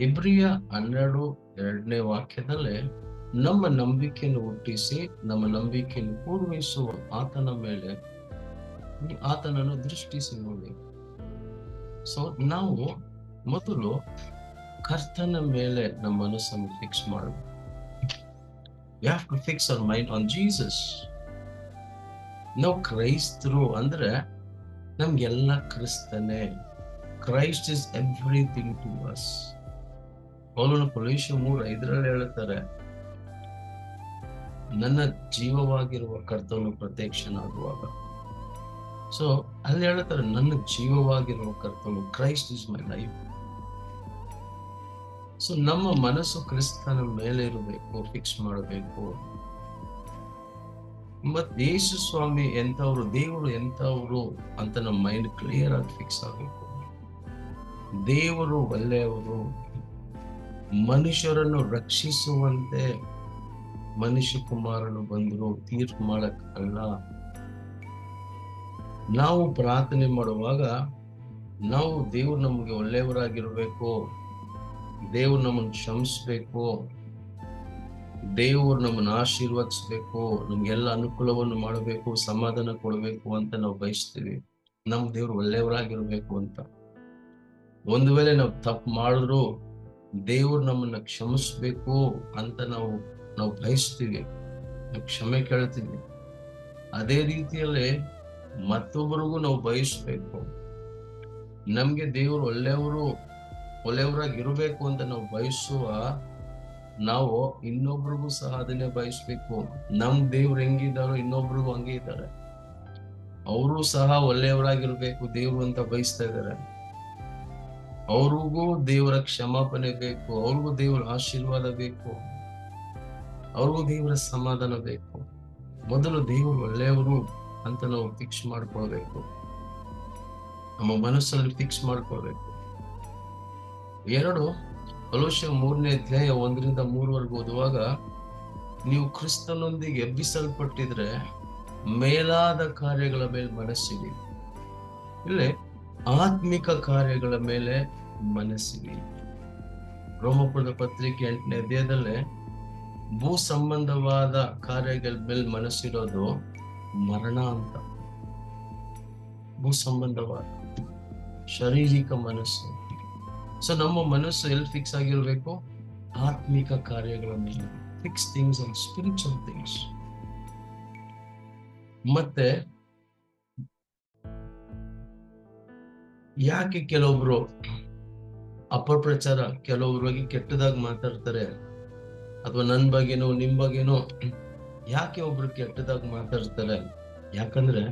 ಇಬ್ರಿಯ ಹನ್ನೆರಡು ಎರಡನೇ ವಾಕ್ಯದಲ್ಲಿ ನಮ್ಮ ನಂಬಿಕೆಯನ್ನು ಹುಟ್ಟಿಸಿ, ನಮ್ಮ ನಂಬಿಕೆಯನ್ನು ಪೂರ್ವಿಸುವ ಆತನ ಮೇಲೆ ಆತನನ್ನು ದೃಷ್ಟಿಸಿ ನೋಡಿ. ಸೊ ನಾವು ಮೊದಲು ಕರ್ತನ ಮೇಲೆ ನಮ್ಮ ಮನಸ್ಸನ್ನು ಫಿಕ್ಸ್ ಮಾಡಬೇಕು you to fix our mind on Jesus ನಾವು ಕ್ರೈಸ್ತರು ಅಂದ್ರೆ ನಮ್ಗೆಲ್ಲ ಕ್ರಿಸ್ತನೇ. Christ is everything to us ಪೌಲನ ಪೊಲೀಶ ಮೂರು ಐದರಲ್ಲಿ ಹೇಳುತ್ತಾರೆ ನನ್ನ ಜೀವವಾಗಿರುವ ಕರ್ತವ್ಯ ಪ್ರತ್ಯಕ್ಷನಾಗುವಾಗ. ಸೊ ಅಲ್ಲಿ ಹೇಳುತ್ತಾರೆ ನನ್ನ ಜೀವವಾಗಿರುವ ಕರ್ತನು Christ is my life. So ನಮ್ಮ ಮನಸ್ಸು ಕ್ರಿಸ್ತನ ಮೇಲೆ ಇರಬೇಕು, ಫಿಕ್ಸ್ ಮಾಡಬೇಕು. ಮತ್ ಯೇಸು ಸ್ವಾಮಿ ಎಂತವ್ರು ದೇವರು ಎಂತವ್ರು ಅಂತ ನಮ್ಮ ಮೈಂಡ್ ಕ್ಲಿಯರ್ ಆಗಿ ಫಿಕ್ಸ್ ಆಗಬೇಕು. ದೇವರು ಒಳ್ಳೆಯವರು ಮನುಷ್ಯರನ್ನು ರಕ್ಷಿಸುವಂತೆ ಮನುಷ್ಯ ಕುಮಾರನು ಬಂದರು ತೀರ್ಪು ಮಾಡಕ್ ಅಲ್ಲ ನಾವು ಪ್ರಾರ್ಥನೆ ಮಾಡುವಾಗ ನಾವು ದೇವ್ರು ನಮಗೆ ಒಳ್ಳೆಯವರಾಗಿರ್ಬೇಕು, ದೇವ್ರು ನಮ್ಮನ್ನು ಕ್ಷಮಿಸ್ಬೇಕು, ದೇವ್ರು ನಮ್ಮನ್ನು ಆಶೀರ್ವದಿಸ್ಬೇಕು, ನಮ್ಗೆಲ್ಲ ಅನುಕೂಲವನ್ನು ಮಾಡಬೇಕು, ಸಮಾಧಾನ ಕೊಡಬೇಕು ಅಂತ ನಾವು ಬಯಸ್ತೀವಿ. ನಮ್ ದೇವ್ರು ಒಳ್ಳೆಯವರಾಗಿರ್ಬೇಕು ಅಂತ. ಒಂದು ವೇಳೆ ನಾವು ತಪ್ಪು ಮಾಡಿದ್ರು ದೇವ್ರು ನಮ್ಮನ್ನ ಕ್ಷಮಿಸ್ಬೇಕು ಅಂತ ನಾವು ನಾವು ಬಯಸ್ತೀವಿ. ಕ್ಷಮೆ ಕೇಳ್ತೀವಿ. ಅದೇ ರೀತಿಯಲ್ಲಿ ಮತ್ತೊಬ್ಬರಿಗೂ ನಾವು ಬಯಸ್ಬೇಕು. ನಮ್ಗೆ ದೇವ್ರು ಒಳ್ಳೆಯವರು, ಒಳ್ಳೆಯವರಾಗಿ ಇರಬೇಕು ಅಂತ ನಾವು ಬಯಸುವ ನಾವು ಇನ್ನೊಬ್ರಿಗೂ ಸಹ ಅದನ್ನೇ ಬಯಸ್ಬೇಕು. ನಮ್ ದೇವ್ರು ಹೆಂಗಿದ್ದಾರೋ ಇನ್ನೊಬ್ರಿಗೂ ಹಂಗೆ ಇದ್ದಾರೆ. ಅವರು ಸಹ ಒಳ್ಳೆಯವರಾಗಿರ್ಬೇಕು ದೇವ್ರು ಅಂತ ಬಯಸ್ತಾ ಇದ್ದಾರೆ. ಅವ್ರಿಗೂ ದೇವರ ಕ್ಷಮಾಪಣೆ ಬೇಕು, ಅವ್ರಿಗೂ ದೇವರ ಆಶೀರ್ವಾದ ಬೇಕು, ಅವ್ರಿಗೂ ದೇವರ ಸಮಾಧಾನ ಬೇಕು. ಮೊದಲು ದೇವರು ಒಳ್ಳೆಯವರು ಅಂತ ನಾವು ಫಿಕ್ಸ್ ಮಾಡ್ಕೊಳ್ಬೇಕು. ನಮ್ಮ ಮನಸ್ಸಲ್ಲಿ ಫಿಕ್ಸ್ ಮಾಡ್ಕೊಳ್ಬೇಕು. ಎರಡು ಕಲುಷ ಮೂರನೇ ಅಧ್ಯಾಯ ಒಂದರಿಂದ ಮೂರವರೆಗೂ ಓದುವಾಗ, ನೀವು ಕ್ರಿಸ್ತನೊಂದಿಗೆ ಎಬ್ಬಿಸಲ್ಪಟ್ಟಿದ್ರೆ ಮೇಲಾದ ಕಾರ್ಯಗಳ ಮೇಲೆ ಮನಸ್ಸಿಡಿ. ಇಲ್ಲೇ ಆತ್ಮಿಕ ಕಾರ್ಯಗಳ ಮೇಲೆ ಮನಸ್ಸಿರಿ ರೋಮಪುರದ ಪತ್ರಿಕೆ ಎಂಟನೇ ದೇಹದಲ್ಲೇ ಭೂ ಸಂಬಂಧವಾದ ಕಾರ್ಯಗಳ ಮೇಲೆ ಮನಸ್ಸಿರೋದು ಮರಣ ಅಂತ. ಭೂ ಸಂಬಂಧವಾದ, ಶಾರೀರಿಕ ಮನಸ್ಸು. ಸೊ ನಮ್ಮ ಮನಸ್ಸು ಎಲ್ಲಿ ಫಿಕ್ಸ್ ಆಗಿರ್ಬೇಕು? ಆತ್ಮಿಕ ಕಾರ್ಯಗಳ ಮೇಲೆ. Fix things and spiritual things ಮತ್ತೆ ಯಾಕೆ ಕೆಲವೊಬ್ರು ಅಪಪ್ರಚಾರ ಕೆಲವ್ರ ಬಗ್ಗೆ ಕೆಟ್ಟದಾಗಿ ಮಾತಾಡ್ತಾರೆ? ಅಥವಾ ನನ್ ಬಗ್ಗೆನೋ, ನಿಮ್ ಬಗ್ಗೆನೋ ಯಾಕೆ ಒಬ್ರು ಕೆಟ್ಟದಾಗಿ ಮಾತಾಡ್ತಾರೆ? ಯಾಕಂದ್ರೆ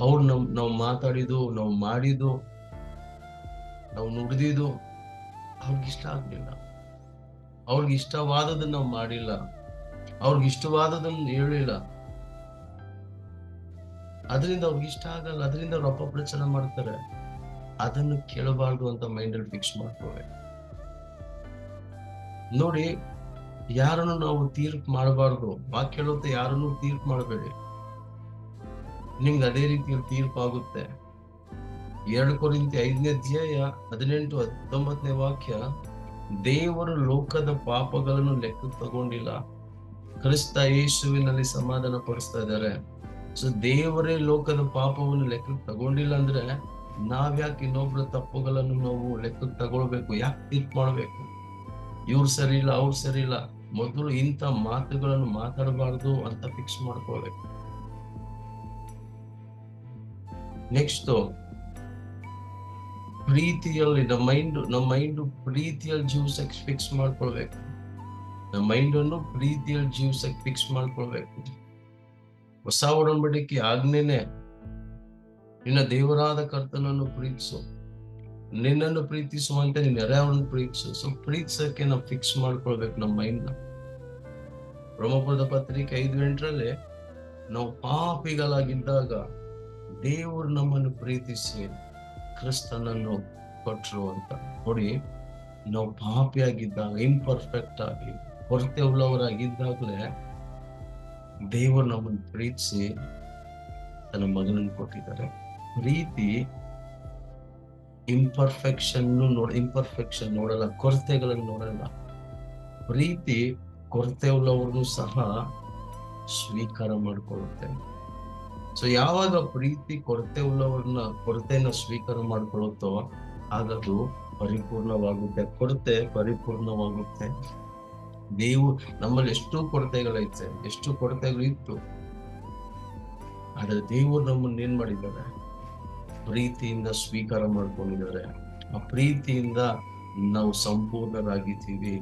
ಅವ್ರು ನಮ್, ನಾವು ಮಾತಾಡಿದ್ದು, ನಾವು ಮಾಡಿದ್ದು, ನಾವು ನುಡಿದಿದ್ದು ಅವ್ರಿಗೆ ಇಷ್ಟ ಆಗ್ಲಿಲ್ಲ. ಅವ್ರಿಗೆ ಇಷ್ಟವಾದದನ್ನ ನಾವು ಮಾಡಿಲ್ಲ. ಅವ್ರಿಗೆ ಇಷ್ಟವಾದದನ್ನ ಹೇಳಿಲ್ಲ. ಅದರಿಂದ ಅವ್ರಿಗೆ ಇಷ್ಟ ಆಗಲ್ಲ. ಅದರಿಂದ ಅವ್ರು ಅಪಪ್ರಚಾರ ಮಾಡ್ತಾರೆ. ಅದನ್ನು ಕೇಳಬಾರ್ದು ಅಂತ ಮೈಂಡ್ ಅಲ್ಲಿ ಫಿಕ್ಸ್ ಮಾಡ್ಕೋಬೇಕು ನೋಡಿ, ಯಾರನ್ನು ನಾವು ತೀರ್ಪು ಮಾಡಬಾರ್ದು ವಾಕ್ಯ ಹೇಳುತ್ತೆ ಯಾರನ್ನು ತೀರ್ಪು ಮಾಡಬೇಡಿ. ನಿಮ್ಗೆ ಅದೇ ರೀತಿ ತೀರ್ಪು ಆಗುತ್ತೆ ಎರಡು ಕೊರಿಂತಿ ಐದನೇ ಅಧ್ಯಾಯ ಹದಿನೆಂಟು ಹತ್ತೊಂಬತ್ತನೇ ವಾಕ್ಯ, ದೇವರು ಲೋಕದ ಪಾಪಗಳನ್ನು ಲೆಕ್ಕ ತಗೊಂಡಿಲ್ಲ. ಕ್ರಿಸ್ತ ಯೇಸುವಿನಲ್ಲಿ ಸಮಾಧಾನ ಪಡಿಸ್ತಾ ಇದ್ದಾರೆ. ಸೊ ದೇವರೇ ಲೋಕದ ಪಾಪವನ್ನು ಲೆಕ್ಕಕ್ಕೆ ತಗೊಂಡಿಲ್ಲ ಅಂದ್ರೆ ನಾವ್ಯಾಕೆ ಇನ್ನೊಬ್ರ ತಪ್ಪುಗಳನ್ನು ನಾವು ಲೆಕ್ಕಕ್ಕೆ ತಗೊಳ್ಬೇಕು? ಯಾಕೆ ತೀರ್ಪು ಮಾಡ್ಬೇಕು? ಇವ್ರು ಸರಿ ಇಲ್ಲ, ಅವ್ರು ಸರಿ ಇಲ್ಲ. ಮೊದಲು ಇಂಥ ಮಾತುಗಳನ್ನು ಮಾತಾಡಬಾರ್ದು ಅಂತ ಫಿಕ್ಸ್ ಮಾಡ್ಕೊಳ್ಬೇಕು. ನೆಕ್ಸ್ಟ್ ಪ್ರೀತಿಯಲ್ಲಿ, ನಮ್ಮ ಮೈಂಡ್ ನಮ್ಮ ಮೈಂಡ್ ಪ್ರೀತಿಯಲ್ಲಿ ಜೀವಿಸಕ್ ಫಿಕ್ಸ್ ಮಾಡ್ಕೊಳ್ಬೇಕು. ನಮ್ಮ ಮೈಂಡ್ ಅನ್ನು ಪ್ರೀತಿಯಲ್ಲಿ ಜೀವಿಸಕ್ ಫಿಕ್ಸ್ ಮಾಡ್ಕೊಳ್ಬೇಕು. ಹೊಸ ಒಡಂಬಡಿಕೆ ಆಜ್ಞೆನೆ ನಿನ್ನ ದೇವರಾದ ಕರ್ತನನ್ನು ಪ್ರೀತಿಸು. ನಿನ್ನನ್ನು ಪ್ರೀತಿಸುವಂತೆ ನಿನ್ನ ನೆರೆಯವರನ್ನು ಪ್ರೀತಿಸು. ಸೊ ಪ್ರೀತಿಸಕ್ಕೆ ನಾವು ಫಿಕ್ಸ್ ಮಾಡ್ಕೊಳ್ಬೇಕು ನಮ್ಮ ಮೈಂಡ್ನ. ಬ್ರಹ್ಮಪುರದ ಪತ್ರಿಕೆ ಐದು ಎಂಟರಲ್ಲಿ ನಾವು ಪಾಪಿಗಳಾಗಿದ್ದಾಗ ದೇವರು ನಮ್ಮನ್ನು ಪ್ರೀತಿಸಿ ಕ್ರಿಸ್ತನನ್ನು ಕೊಟ್ಟರು ಅಂತ. ನೋಡಿ, ನಾವು ಪಾಪಿಯಾಗಿದ್ದಾಗ ಇಂಪರ್ಫೆಕ್ಟ್ ಆಗಿ, ಕೊರತೆ ಉಳ್ಳವರಾಗಿದ್ದಾಗಲೇ ದೇವರು ನಮ್ಮನ್ನು ಪ್ರೀತಿಸಿ ತನ್ನ ಮಗನನ್ನು ಕೊಟ್ಟಿದ್ದಾರೆ. ಪ್ರೀತಿ ಇಂಪರ್ಫೆಕ್ಷನ್ ನೋಡ ಇಂಪರ್ಫೆಕ್ಷನ್ ನೋಡಲ್ಲ, ಕೊರತೆಗಳನ್ನು ನೋಡಲ್ಲ. ಪ್ರೀತಿ ಕೊರತೆ ಉಳ್ಳವ್ರನ್ನು ಸಹ ಸ್ವೀಕಾರ ಮಾಡ್ಕೊಳ್ಳುತ್ತೆ. ಸೊ ಯಾವಾಗ ಪ್ರೀತಿ ಕೊರತೆ ಉಳ್ಳವ್ರನ್ನ, ಕೊರತೆಯನ್ನ ಸ್ವೀಕಾರ ಮಾಡ್ಕೊಳ್ಳುತ್ತೋ, ಆಗದು ಪರಿಪೂರ್ಣವಾಗುತ್ತೆ. ಕೊರತೆ ಪರಿಪೂರ್ಣವಾಗುತ್ತೆ. ನೀವು ನಮ್ಮಲ್ಲಿ ಎಷ್ಟು ಕೊರತೆಗಳೈತೆ, ಎಷ್ಟು ಕೊರತೆಗಳು ಇತ್ತು ಆದ್ರೆ ದೇವರು ನಮ್ಮನ್ನ ಏನ್ ಮಾಡಿದ್ದಾರೆ? ಪ್ರೀತಿಯಿಂದ ಸ್ವೀಕಾರ ಮಾಡ್ಕೊಂಡಿದ್ದಾರೆ. ಆ ಪ್ರೀತಿಯಿಂದ ನಾವು ಸಂಪೂರ್ಣರಾಗಿದ್ದೀವಿ.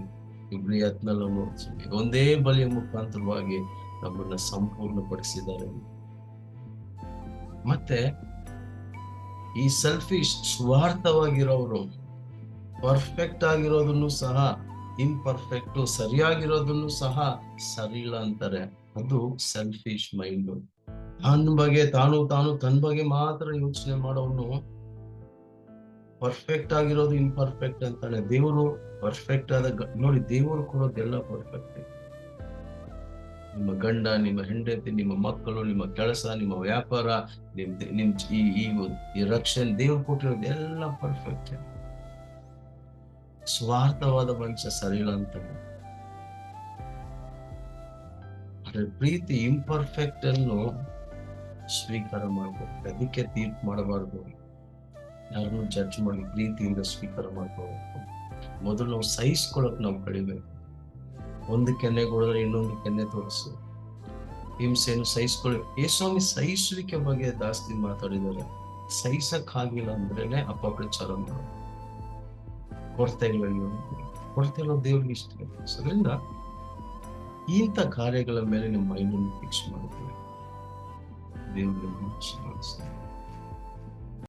ಇಬ್ರಿ ಹತ್ನಲ್ಲ ನೋಡ್ತೀವಿ ಒಂದೇ ಬಲಿಯ ಮುಖಾಂತರವಾಗಿ ನಮ್ಮನ್ನ ಸಂಪೂರ್ಣಪಡಿಸಿದ್ದಾರೆ. ಮತ್ತೆ ಈ ಸೆಲ್ಫಿಶ್ ಸ್ವಾರ್ಥವಾಗಿರೋರು ಪರ್ಫೆಕ್ಟ್ ಆಗಿರೋದನ್ನು ಸಹ ಇಂಪರ್ಫೆಕ್ಟ್ ಸರಿಯಾಗಿರೋದನ್ನು ಸಹ ಸರಿ ಇಲ್ಲ ಅಂತಾರೆ. ಅದು ಸೆಲ್ಫಿಶ್ ಮೈಂಡ್ ತನ್ನ ಬಗ್ಗೆ ತಾನು ತಾನು ತನ್ನ ಬಗ್ಗೆ ಮಾತ್ರ ಯೋಚನೆ ಮಾಡೋನು. ಪರ್ಫೆಕ್ಟ್ ಆಗಿರೋದು ಇಂಪರ್ಫೆಕ್ಟ್ ಅಂತಾನೆ. ದೇವರು ಪರ್ಫೆಕ್ಟ್ ಆದ ನೋಡಿ ದೇವರು ಕೊಡೋದೆಲ್ಲ ಪರ್ಫೆಕ್ಟ್ ನಿಮ್ಮ ಗಂಡ, ನಿಮ್ಮ ಹೆಂಡತಿ, ನಿಮ್ಮ ಮಕ್ಕಳು, ನಿಮ್ಮ ಕೆಲಸ, ನಿಮ್ಮ ವ್ಯಾಪಾರ, ನಿಮ್ ನಿಮ್ ಈ ರಕ್ಷಣೆ, ದೇವ್ರು ಕೊಟ್ಟಿರೋದು ಎಲ್ಲ ಪರ್ಫೆಕ್ಟ್ ಸ್ವಾರ್ಥವಾದ ಮನುಷ್ಯ ಸರಿಯಿಲ್ಲ ಅಂತ ಪ್ರೀತಿ ಇಂಪರ್ಫೆಕ್ಟ್ ಅನ್ನು ಸ್ವೀಕಾರ ಮಾಡಬೇಕು ಅದಕ್ಕೆ ತೀರ್ಪು ಮಾಡಬಾರ್ದು. ಯಾರನ್ನು ಜಡ್ಜ್ ಮಾಡಿ ಪ್ರೀತಿಯಿಂದ ಸ್ವೀಕಾರ ಮಾಡ್ಕೋಬೇಕು. ಮೊದಲು ನಾವು ಸಹಿಸ್ಕೊಳಕ್ ನಾವು ಕಳಿಬೇಕು ಒಂದು ಕೊಡಿದ್ರೆ ಇನ್ನೊಂದು ಕೆನ್ನೆ ತೋರಿಸು. ಹಿಂಸೆಯನ್ನು ಸಹಿಸ್ಕೊಳ್ಳಿ ಏ ಸ್ವಾಮಿ ಸಹಿಸುವಿಕೆ ಬಗ್ಗೆ ಜಾಸ್ತಿ ಮಾತಾಡಿದ್ದಾರೆ. ಸಹಿಸಕ್ ಆಗಿಲ್ಲ ಅಂದ್ರೇನೆ ಅಪಪ್ರಚಾರ ಮಾಡೋದು. ಕೊರತೆ ಕೊರತೆಗಳು ದೇವ್ರಿಗೆ ಇಷ್ಟ. ಅದರಿಂದ ಇಂಥ ಕಾರ್ಯಗಳ ಮೇಲೆ ನಿಮ್ಮ ಮೈಂಡನ್ನು ಫಿಕ್ಸ್ ಮಾಡ್ಕೊಳ್ಳಿ ದೇವ್ರಿಗೆ